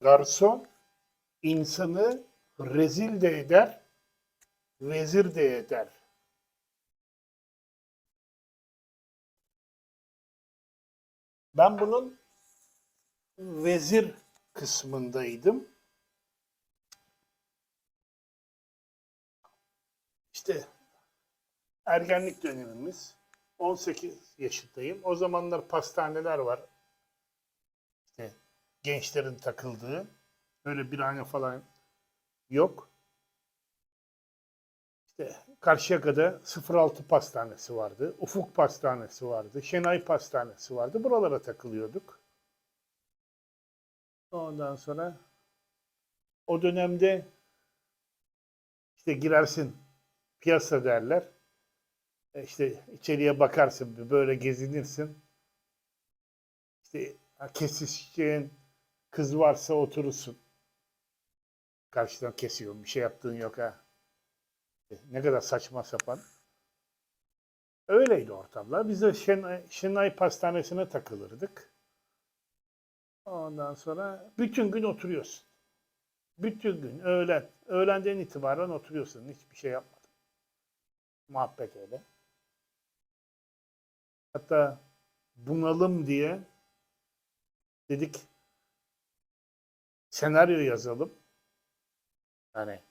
Garson insanı rezil de eder, vezir de eder. Ben bunun vezir kısmındaydım. İşte ergenlik dönemimiz. 18 yaşındayım. O zamanlar pastaneler var. Gençlerin takıldığı. Öyle bir hane falan yok. İşte Karşıyaka'da 06 pastanesi vardı. Ufuk pastanesi vardı. Şenay pastanesi vardı. Buralara takılıyorduk. Ondan sonra o dönemde işte girersin piyasa derler. E İşte içeriye bakarsın bir böyle gezinirsin. İşte kesişeceğin kız varsa oturursun. Karşıdan kesiyor. Bir şey yaptığın yok ha. Ne kadar saçma sapan. Öyleydi ortamlar. Biz de Şenay, Şenay Pastanesi'ne takılırdık. Ondan sonra bütün gün oturuyorsun. Bütün gün öğlen. Öğlenden itibaren oturuyorsun. Hiçbir şey yapmadın. Muhabbet öyle. Hatta bunalım diye dedik senaryo yazalım. Yani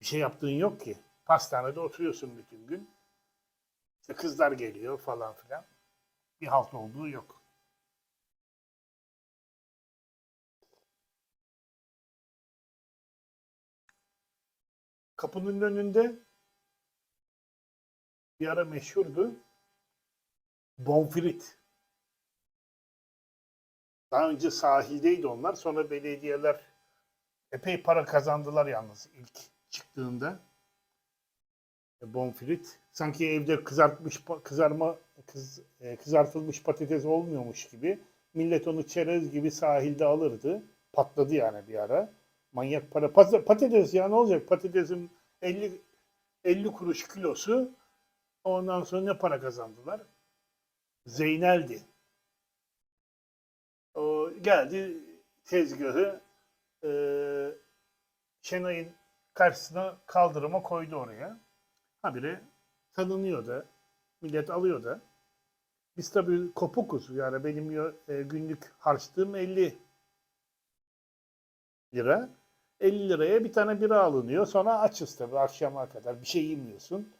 bir şey yaptığın yok ki. Pastanede oturuyorsun bütün gün. İşte kızlar geliyor falan filan. Bir halt olduğu yok. Kapının önünde bir ara meşhurdu. Bonfrit. Daha önce sahildeydi onlar. Sonra belediyeler epey para kazandılar yalnız ilk çıktığında. E, Bonfrit. Sanki evde kızartmış kızarma kız, e, kızartılmış patates olmuyormuş gibi. Millet onu çerez gibi sahilde alırdı. Patladı yani bir ara. Manyak para. Pat- Patates ya ne olacak? Patatesin 50 50 kuruş kilosu. Ondan sonra ne para kazandılar? Zeynel'di. O geldi tezgahı e, Şenay'ın karşısına kaldırıma koydu oraya. Habire tanınıyor da, millet alıyor da. Biz tabii kopukuz. Yani benim e, günlük harçlığım 50 lira. 50 liraya bir tane bira alınıyor. Sonra açız tabii akşama kadar. Bir şey yemiyorsun.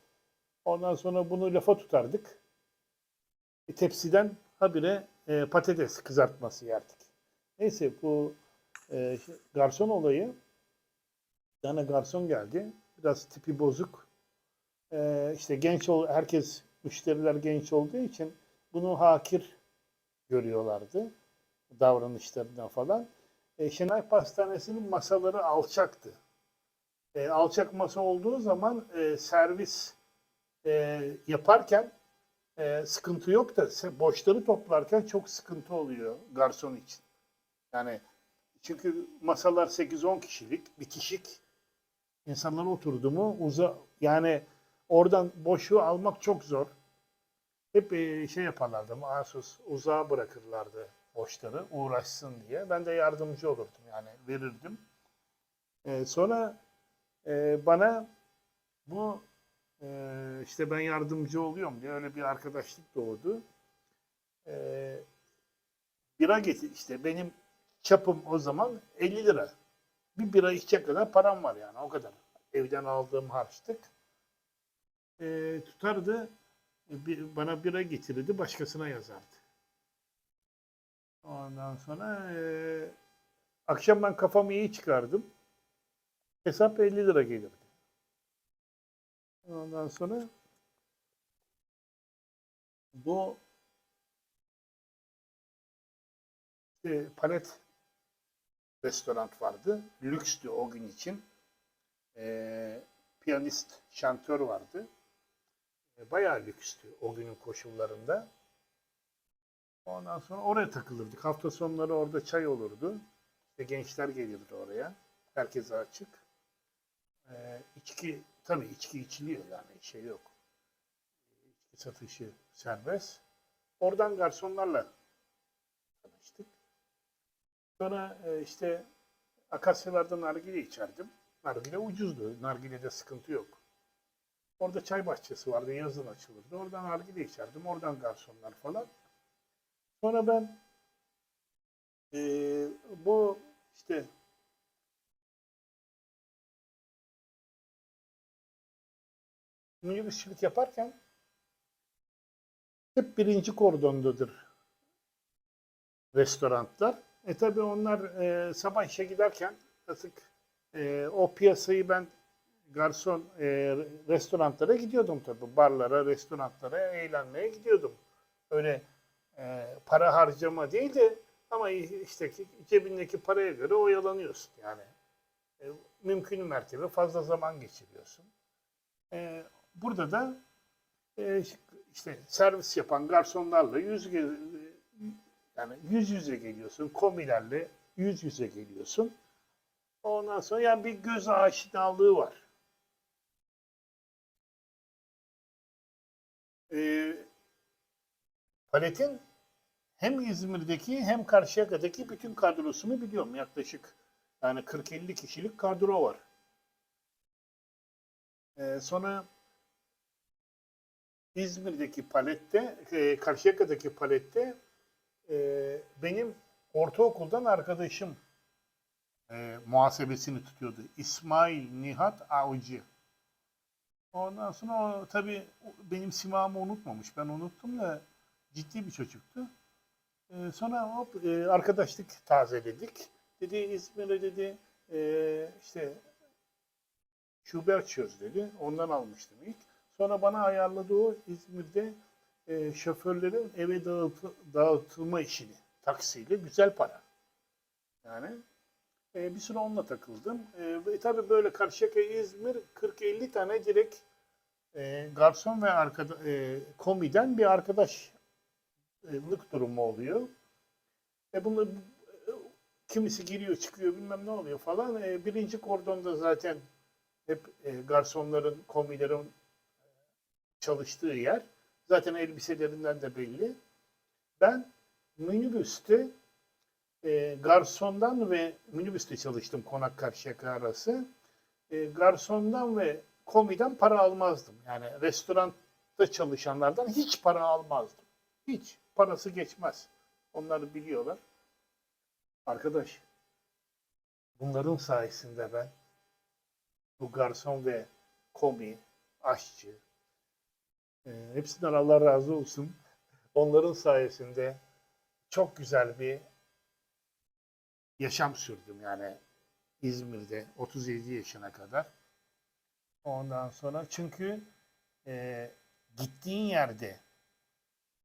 Ondan sonra bunu lafa tutardık. Bir tepsiden habire e, patates kızartması yerdik. Neyse bu e, şey, garson olayı bir tane garson geldi. Biraz tipi bozuk. E, işte genç ol, herkes müşteriler genç olduğu için bunu hakir görüyorlardı. Davranışlarından falan. E, Şenay Pastanesi'nin masaları alçaktı. E, alçak masa olduğu zaman e, servis e, yaparken e, sıkıntı yok da boşları toplarken çok sıkıntı oluyor garson için. Yani çünkü masalar 8-10 kişilik, bitişik. İnsanlar oturdu mu uza yani oradan boşu almak çok zor. Hep e, şey yaparlardı mahsus uzağa bırakırlardı boşları uğraşsın diye. Ben de yardımcı olurdum yani verirdim. E, sonra e, bana bu ee, işte ben yardımcı oluyorum diye öyle bir arkadaşlık doğdu. Ee, bira getir işte benim çapım o zaman 50 lira. Bir bira içecek kadar param var yani o kadar. Evden aldığım harçlık. Ee, tutardı bir, bana bira getirirdi başkasına yazardı. Ondan sonra ee, akşam ben kafamı iyi çıkardım. Hesap 50 lira gelirdi. Ondan sonra bu e, palet restoran vardı. Lükstü o gün için. E, piyanist, şantör vardı. E, bayağı lükstü o günün koşullarında. Ondan sonra oraya takılırdık. Hafta sonları orada çay olurdu. İşte gençler gelirdi oraya. Herkese açık. E, içki Tabii içki içiliyor yani şey yok. İçki satışı serbest. Oradan garsonlarla tanıştık. Sonra e, işte akasyalardan nargile içerdim. Nargile ucuzdu. Nargile'de sıkıntı yok. Orada çay bahçesi vardı. Yazın açılırdı. Oradan nargile içerdim. Oradan garsonlar falan. Sonra ben e, bu minibüsçülük yaparken hep birinci kordondadır restoranlar. E tabi onlar e, sabah işe giderken artık e, o piyasayı ben garson e, restoranlara gidiyordum tabi. Barlara, restoranlara eğlenmeye gidiyordum. Öyle e, para harcama değil de ama işte ki cebindeki paraya göre oyalanıyorsun yani. E, mümkün mertebe fazla zaman geçiriyorsun. E, burada da e, işte servis yapan garsonlarla yüz yani yüz yüze geliyorsun. Komilerle yüz yüze geliyorsun. Ondan sonra yani bir göz aşinalığı var. Ee, Palet'in hem İzmir'deki hem Karşıyaka'daki bütün kadrosunu biliyorum yaklaşık. Yani 40-50 kişilik kadro var. Ee, sonra İzmir'deki palette, e, Karşıyaka'daki palette e, benim ortaokuldan arkadaşım e, muhasebesini tutuyordu. İsmail Nihat Avcı. Ondan sonra o tabii benim simamı unutmamış. Ben unuttum da ciddi bir çocuktu. E, sonra hop e, arkadaşlık tazeledik. Dedi İzmir'e dedi e, işte şube açıyoruz dedi. Ondan almıştım ilk. Sonra bana ayarladı o İzmir'de e, şoförlerin eve dağıtı, dağıtılma işini taksiyle güzel para. Yani e, bir süre onunla takıldım. E, tabii böyle Karşıyaka, İzmir 40-50 tane direkt e, garson ve arkada, e, komiden bir arkadaşlık durumu oluyor. E bunu kimisi giriyor çıkıyor bilmem ne oluyor falan. E, birinci kordonda zaten hep e, garsonların, komilerin çalıştığı yer. Zaten elbiselerinden de belli. Ben minibüste e, garsondan ve minibüste çalıştım konak karşıyaka arası. E, garsondan ve komiden para almazdım. Yani restoranda çalışanlardan hiç para almazdım. Hiç. Parası geçmez. Onları biliyorlar. Arkadaş, bunların sayesinde ben bu garson ve komi, aşçı, e, hepsinden Allah razı olsun. Onların sayesinde çok güzel bir yaşam sürdüm yani İzmir'de 37 yaşına kadar. Ondan sonra çünkü e, gittiğin yerde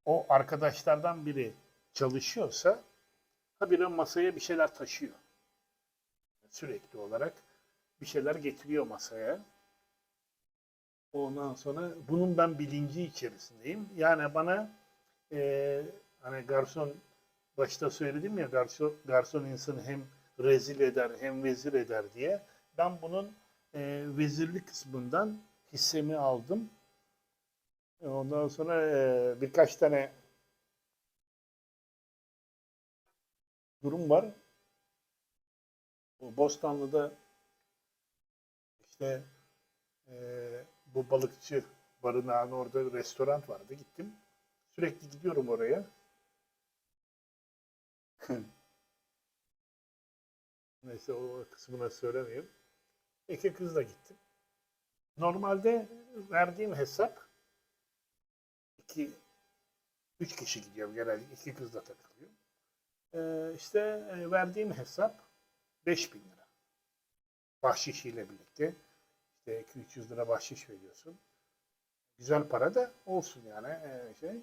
o arkadaşlardan biri çalışıyorsa habire masaya bir şeyler taşıyor. Sürekli olarak bir şeyler getiriyor masaya. Ondan sonra bunun ben bilinci içerisindeyim. Yani bana e, hani garson başta söyledim ya garson, garson insanı hem rezil eder hem vezir eder diye. Ben bunun e, vezirlik kısmından hissemi aldım. Ondan sonra e, birkaç tane durum var. Bu Bostanlı'da işte e, bu balıkçı barınağın orada restoran vardı. Gittim. Sürekli gidiyorum oraya. Neyse o kısmına söylemeyeyim. İki kızla gittim. Normalde verdiğim hesap iki, üç kişi gidiyorum genelde. iki kızla takılıyor. Ee, işte e, verdiğim hesap 5000 lira. Bahşişiyle birlikte. İşte 200 lira bahşiş veriyorsun. Güzel para da olsun yani e, şey.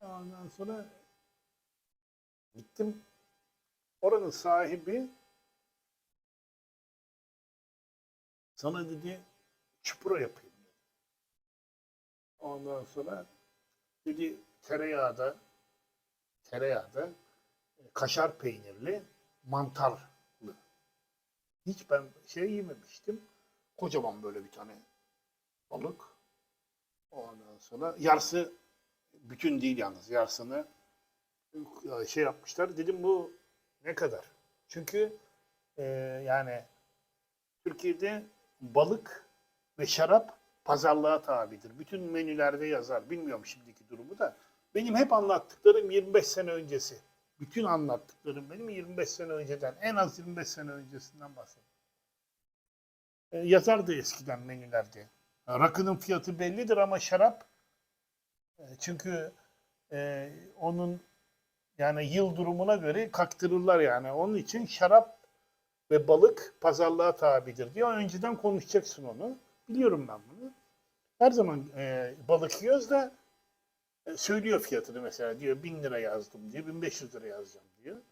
Ondan sonra gittim. Oranın sahibi sana dedi çupura yapayım. Ondan sonra dedi tereyağda tereyağda e, kaşar peynirli mantarlı. Hiç ben şey yememiştim. Kocaman böyle bir tane balık. Ondan sonra yarısı bütün değil yalnız yarısını e, şey yapmışlar. Dedim bu ne kadar? Çünkü e, yani Türkiye'de balık ve şarap pazarlığa tabidir. Bütün menülerde yazar. Bilmiyorum şimdiki durumu da. Benim hep anlattıklarım 25 sene öncesi. Bütün anlattıklarım benim 25 sene önceden. En az 25 sene öncesinden bahsediyorum. E, yazardı eskiden menülerde. Rakının fiyatı bellidir ama şarap e, çünkü e, onun yani yıl durumuna göre kaktırırlar yani. Onun için şarap ve balık pazarlığa tabidir diyor. Önceden konuşacaksın onu. Biliyorum ben bunu. Her zaman e, balık yiyoruz da e, söylüyor fiyatını mesela diyor 1000 lira yazdım diyor 1500 lira yazacağım diyor.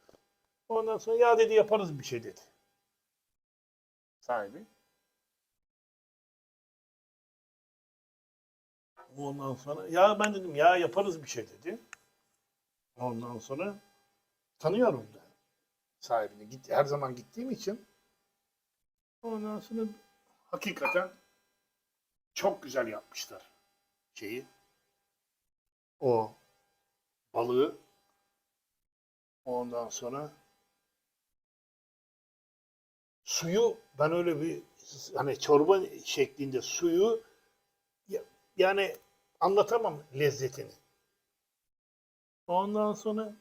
Ondan sonra ya dedi yaparız bir şey dedi. Sahibi. Ondan sonra ya ben dedim ya yaparız bir şey dedi. Ondan sonra tanıyorum da sahibini. Git, her zaman gittiğim için ondan sonra hakikaten çok güzel yapmışlar şeyi. O balığı ondan sonra suyu ben öyle bir hani çorba şeklinde suyu ya- yani anlatamam lezzetini. Ondan sonra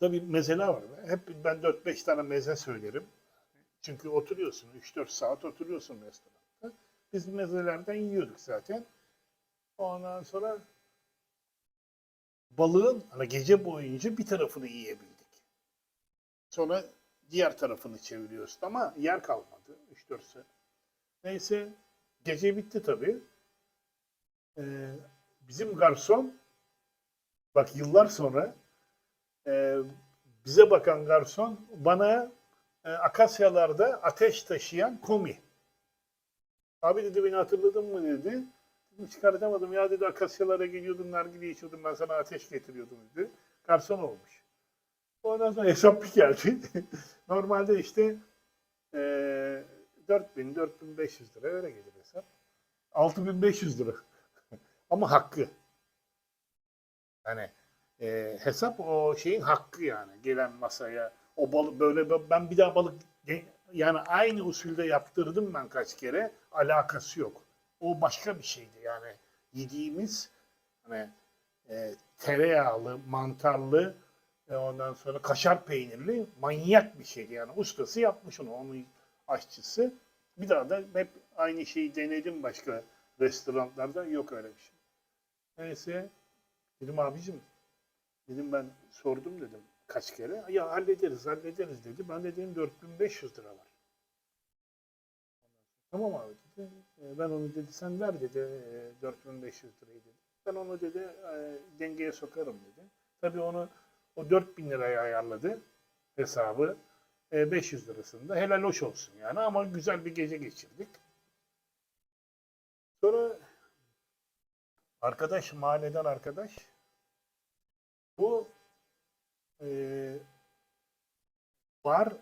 tabii mezeler var. Hep ben 4-5 tane meze söylerim. Çünkü oturuyorsun 3-4 saat oturuyorsun restoranda. Biz mezelerden yiyorduk zaten. Ondan sonra balığın hani gece boyunca bir tarafını yiyebildik. Sonra diğer tarafını çeviriyorsun ama yer kalmadı 3-4 saat. Neyse gece bitti tabii. Ee, bizim garson bak yıllar sonra e, bize bakan garson bana e, akasyalarda ateş taşıyan komi. Abi dedi beni hatırladın mı dedi. Çıkartamadım ya dedi akasyalara geliyordum nargile içiyordum ben sana ateş getiriyordum dedi. Garson olmuş. Ondan sonra hesap bir geldi. Normalde işte e, 4000 4500 lira öyle gelir hesap. 6500 lira. Ama hakkı. Hani e, hesap o şeyin hakkı yani gelen masaya o balık böyle ben bir daha balık yani aynı usulde yaptırdım ben kaç kere alakası yok. O başka bir şeydi yani yediğimiz hani e, tereyağlı, mantarlı ve ondan sonra kaşar peynirli manyak bir şeydi yani ustası yapmış onu onun aşçısı. Bir daha da hep aynı şeyi denedim başka restoranlarda yok öyle bir şey. Neyse dedim abicim dedim ben sordum dedim kaç kere. Ya hallederiz hallederiz dedi. Ben de dedim 4500 lira var. Tamam abi dedi. "E, Ben onu dedi sen ver dedi e, 4500 lirayı dedi. Ben onu dedi e, dengeye sokarım dedi. Tabii onu o 4000 liraya ayarladı hesabı. E, 500 lirasında. Helal hoş olsun yani ama güzel bir gece geçirdik. Sonra arkadaş, mahalleden arkadaş bu e, bar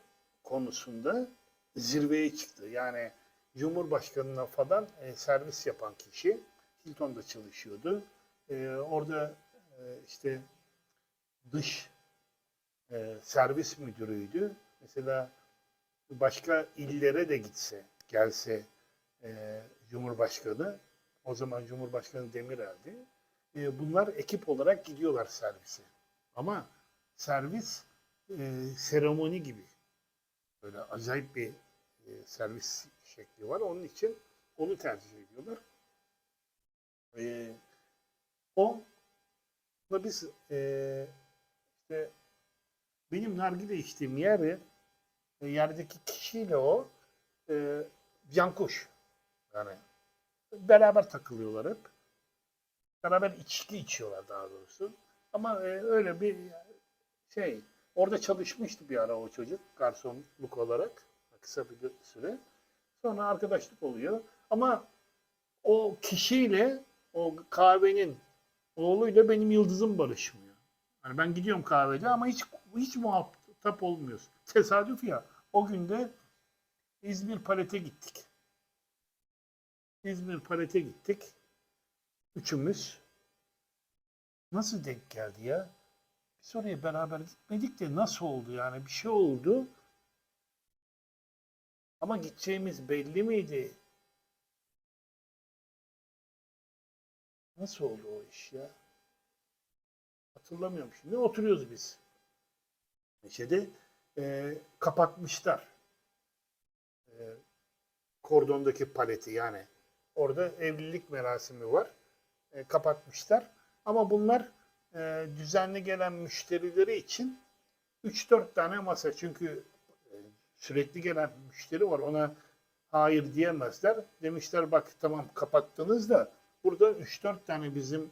konusunda zirveye çıktı. Yani Cumhurbaşkanı'na falan e, servis yapan kişi Hilton'da çalışıyordu. E, orada e, işte dış e, servis müdürüydü. Mesela başka illere de gitse, gelse e, Cumhurbaşkanı, o zaman Cumhurbaşkanı Demirel'di. E, bunlar ekip olarak gidiyorlar servise. Ama servis e, seremoni gibi. Böyle acayip bir e, servis şekli var. Onun için onu tercih ediyorlar. E, o ama biz e, işte benim nargile içtiğim yeri e, yerdeki kişiyle o e, yankuş. Yani beraber takılıyorlar hep. Beraber içki içiyorlar daha doğrusu. Ama e, öyle bir şey. Orada çalışmıştı bir ara o çocuk garsonluk olarak kısa bir süre. Sonra arkadaşlık oluyor. Ama o kişiyle o kahvenin oğluyla benim yıldızım barışmıyor. Yani ben gidiyorum kahvede ama hiç hiç muhatap olmuyoruz. Tesadüf ya. O günde İzmir Palet'e gittik. İzmir Palet'e gittik. Üçümüz. Nasıl denk geldi ya? Biz oraya beraber gitmedik de nasıl oldu yani bir şey oldu. Ama gideceğimiz belli miydi? Nasıl oldu o iş ya? Hatırlamıyorum şimdi. Oturuyoruz biz. Neşede e, kapatmışlar. E, kordondaki paleti yani. Orada evlilik merasimi var. E, kapatmışlar. Ama bunlar e, düzenli gelen müşterileri için 3-4 tane masa. Çünkü sürekli gelen müşteri var. Ona hayır diyemezler. Demişler bak tamam kapattınız da burada 3-4 tane bizim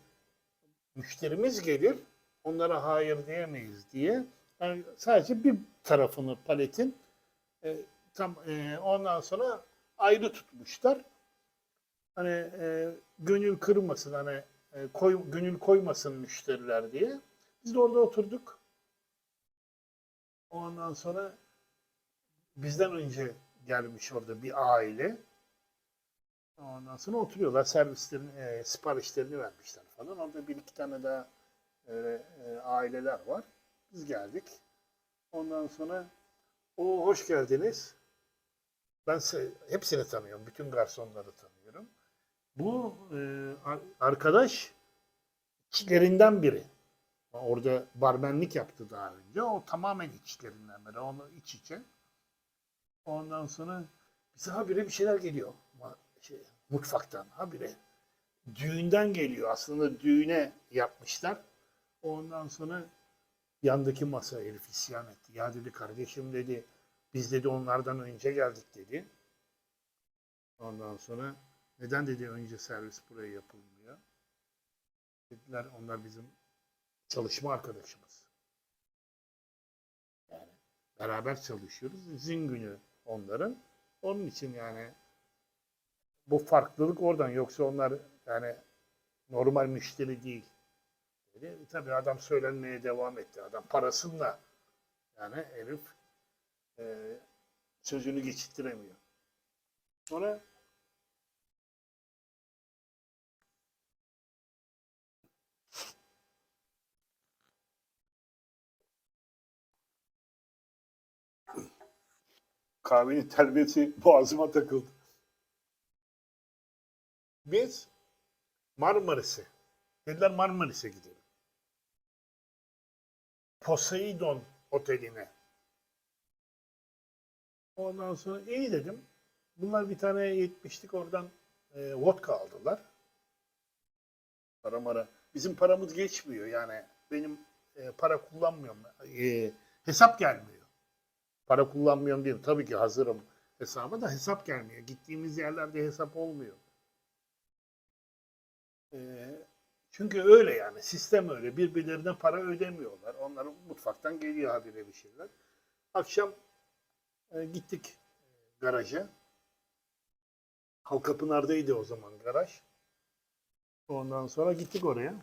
müşterimiz gelir. Onlara hayır diyemeyiz diye. Yani sadece bir tarafını paletin e, tam e, ondan sonra ayrı tutmuşlar. Hani e, gönül kırmasın hani e, koy, gönül koymasın müşteriler diye. Biz de orada oturduk. Ondan sonra bizden önce gelmiş orada bir aile. Ondan sonra oturuyorlar. Servislerin e, siparişlerini vermişler falan. Orada bir iki tane daha öyle, e, aileler var. Biz geldik. Ondan sonra o hoş geldiniz. Ben hepsini tanıyorum. Bütün garsonları tanıyorum. Bu e, ar- arkadaş içlerinden biri. Orada barmenlik yaptı daha önce. O tamamen içlerinden biri. Onu iç içe. Ondan sonra bize habire bir şeyler geliyor. Şey, mutfaktan habire. Düğünden geliyor. Aslında düğüne yapmışlar. Ondan sonra yandaki masa herif isyan etti. Ya dedi kardeşim dedi biz dedi onlardan önce geldik dedi. Ondan sonra neden dedi önce servis buraya yapılmıyor? Dediler onlar bizim çalışma arkadaşımız. Yani beraber çalışıyoruz. İzin günü onların. Onun için yani bu farklılık oradan. Yoksa onlar yani normal müşteri değil. Dedi. Tabii adam söylenmeye devam etti. Adam parasınla yani herif e, sözünü geçittiremiyor. Sonra kahvenin terbiyesi boğazıma takıldı. Biz Marmaris'e, dediler Marmaris'e gidelim. Poseidon Oteli'ne. Ondan sonra iyi dedim. Bunlar bir tane yetmişlik oradan e, vodka aldılar. Para mara. Bizim paramız geçmiyor yani. Benim e, para kullanmıyorum. E, hesap gelmiyor. Para kullanmıyorum değil. Tabii ki hazırım hesaba da hesap gelmiyor. Gittiğimiz yerlerde hesap olmuyor. E, çünkü öyle yani. Sistem öyle. Birbirlerine para ödemiyorlar. Onların mutfaktan geliyor habire bir şeyler. Akşam e, gittik garaja. Halkapınar'daydı o zaman garaj. Ondan sonra gittik oraya.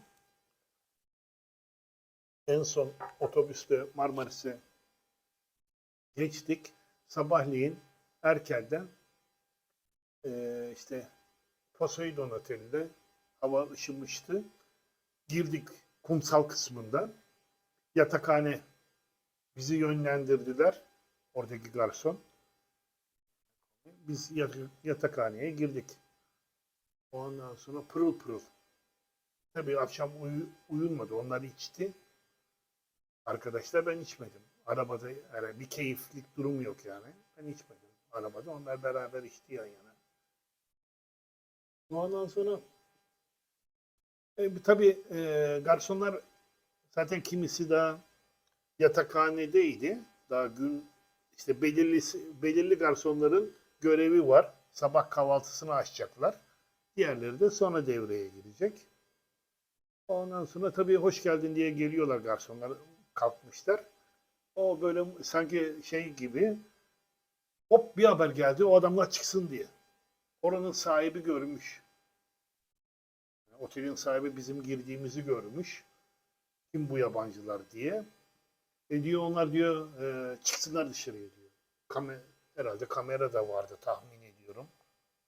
En son otobüste Marmaris'e geçtik. Sabahleyin erkenden e, işte Poseidon Oteli'nde hava ışımıştı. Girdik kumsal kısmından. Yatakhane bizi yönlendirdiler. Oradaki garson. Biz yat- yatakhaneye girdik. Ondan sonra pırıl pırıl. Tabii akşam uyu- uyunmadı. Onlar içti. Arkadaşlar ben içmedim. Arabada yani bir keyiflik durum yok yani. Ben içmedim. Arabada onlar beraber içti yan yana. Ondan sonra e, tabii e, garsonlar zaten kimisi daha yatakhanedeydi. Daha gün işte belirli belirli garsonların görevi var. Sabah kahvaltısını açacaklar. Diğerleri de sonra devreye girecek. Ondan sonra tabii hoş geldin diye geliyorlar garsonlar kalkmışlar. O böyle sanki şey gibi hop bir haber geldi o adamlar çıksın diye. Oranın sahibi görmüş. Otelin sahibi bizim girdiğimizi görmüş. Kim bu yabancılar diye. E diyor onlar diyor e, çıksınlar dışarıya diyor. Kamer herhalde kamera da vardı tahmin ediyorum.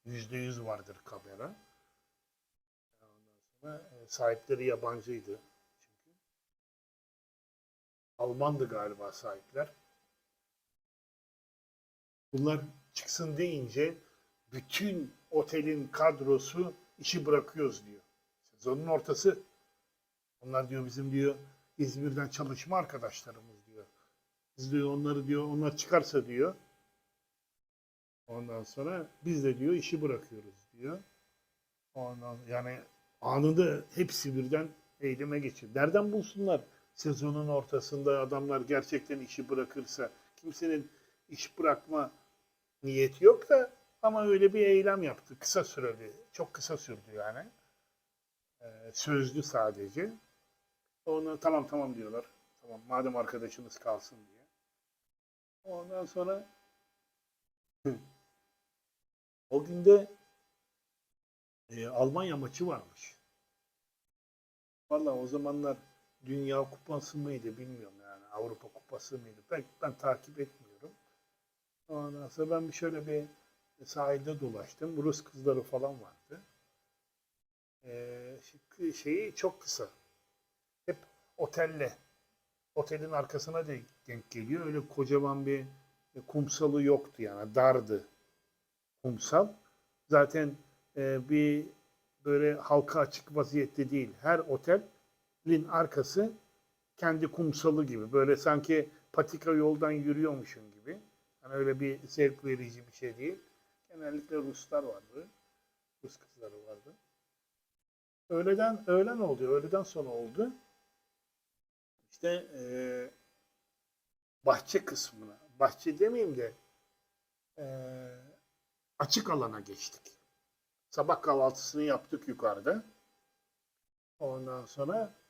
Yüzde yüz vardır kamera. Ondan sonra e, sahipleri yabancıydı. Almandı galiba sahipler. Bunlar çıksın deyince bütün otelin kadrosu işi bırakıyoruz diyor. Sezonun ortası. Onlar diyor bizim diyor İzmir'den çalışma arkadaşlarımız diyor. Biz diyor onları diyor onlar çıkarsa diyor. Ondan sonra biz de diyor işi bırakıyoruz diyor. Ondan yani anında hepsi birden eyleme geçiyor. Nereden bulsunlar sezonun ortasında adamlar gerçekten işi bırakırsa kimsenin iş bırakma niyeti yok da ama öyle bir eylem yaptı. Kısa süreli. Çok kısa sürdü yani. Ee, sözlü sadece. Ona tamam tamam diyorlar. Tamam madem arkadaşınız kalsın diye. Ondan sonra o günde e, Almanya maçı varmış. Vallahi o zamanlar Dünya Kupası mıydı bilmiyorum yani. Avrupa Kupası mıydı? Ben, ben takip etmiyorum. Ondan sonra ben şöyle bir sahilde dolaştım. Rus kızları falan vardı. Ee, şey- şeyi çok kısa. Hep otelle. Otelin arkasına de denk geliyor. Öyle kocaman bir kumsalı yoktu yani. Dardı kumsal. Zaten e, bir böyle halka açık vaziyette değil. Her otelin arkası kendi kumsalı gibi. Böyle sanki patika yoldan yürüyormuşsun gibi. Hani öyle bir zevk verici bir şey değil. Genellikle Ruslar vardı. Rus kızları vardı. Öğleden öğlen oldu. Öğleden sonra oldu. İşte eee, bahçe kısmına, bahçe demeyeyim de eee, açık alana geçtik. Sabah kahvaltısını yaptık yukarıda. Ondan sonra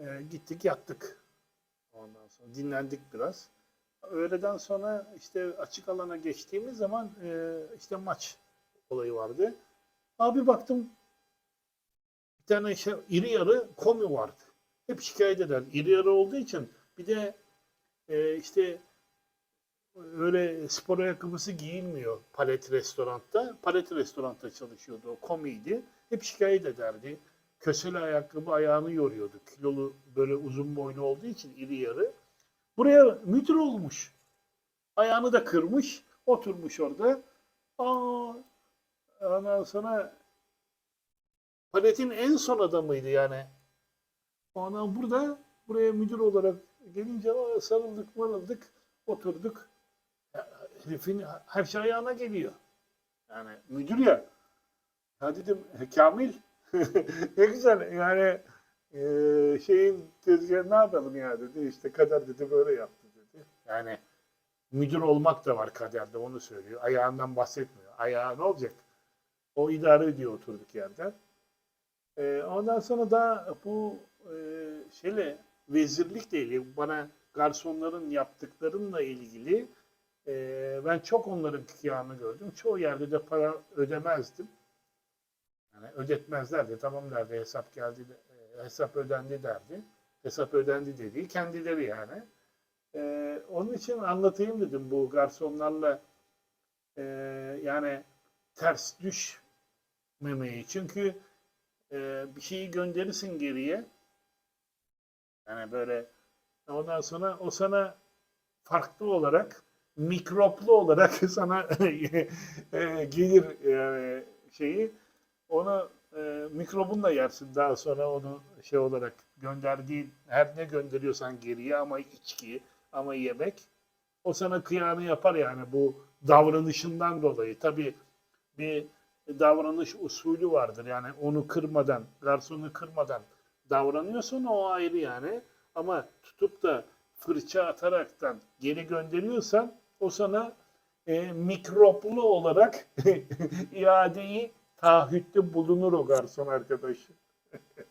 eee, gittik yattık. Ondan sonra dinlendik biraz. Öğleden sonra işte açık alana geçtiğimiz zaman eee, işte maç olayı vardı. Abi baktım bir tane şey, iri yarı komi vardı. Hep şikayet eder. İri yarı olduğu için bir de e, işte öyle spor ayakkabısı giyilmiyor palet restoranda. Palet restoranda çalışıyordu. O komiydi. Hep şikayet ederdi. Köseli ayakkabı ayağını yoruyordu. Kilolu böyle uzun boylu olduğu için iri yarı. Buraya müdür olmuş. Ayağını da kırmış. Oturmuş orada. Aa, ondan sonra paletin en son adamıydı yani. Ondan burada buraya müdür olarak gelince sarıldık marıldık oturduk. Ya, herifin her şey ayağına geliyor. Yani müdür ya. Ya dedim "E, Kamil ne güzel yani e, şeyin tezgahı ne yapalım ya dedi. İşte kader dedi böyle yaptı dedi. Yani müdür olmak da var kaderde onu söylüyor. Ayağından bahsetmiyor. Ayağı ne olacak? O idare ediyor oturduk yerden. Ee, ondan sonra da bu e, şeyle vezirlikle ilgili bana garsonların yaptıklarınla ilgili e, ben çok onların kıyamını gördüm. Çoğu yerde de para ödemezdim. Yani ödetmezlerdi. Tamam derdi hesap geldi, e, hesap ödendi derdi. Hesap ödendi dediği kendileri yani. E, onun için anlatayım dedim bu garsonlarla e, yani ters düşmemeyi. Çünkü e, bir şeyi gönderirsin geriye. Yani böyle ondan sonra o sana farklı olarak mikroplu olarak sana e, gelir yani şeyi onu e, mikrobunla yersin daha sonra onu şey olarak gönderdiğin her ne gönderiyorsan geriye ama içki ama yemek o sana kıyağını yapar yani bu davranışından dolayı. Tabii bir davranış usulü vardır. Yani onu kırmadan, garsonu kırmadan davranıyorsan o ayrı yani. Ama tutup da fırça ataraktan geri gönderiyorsan o sana e, mikroplu olarak iadeyi taahhütte bulunur o garson arkadaşı.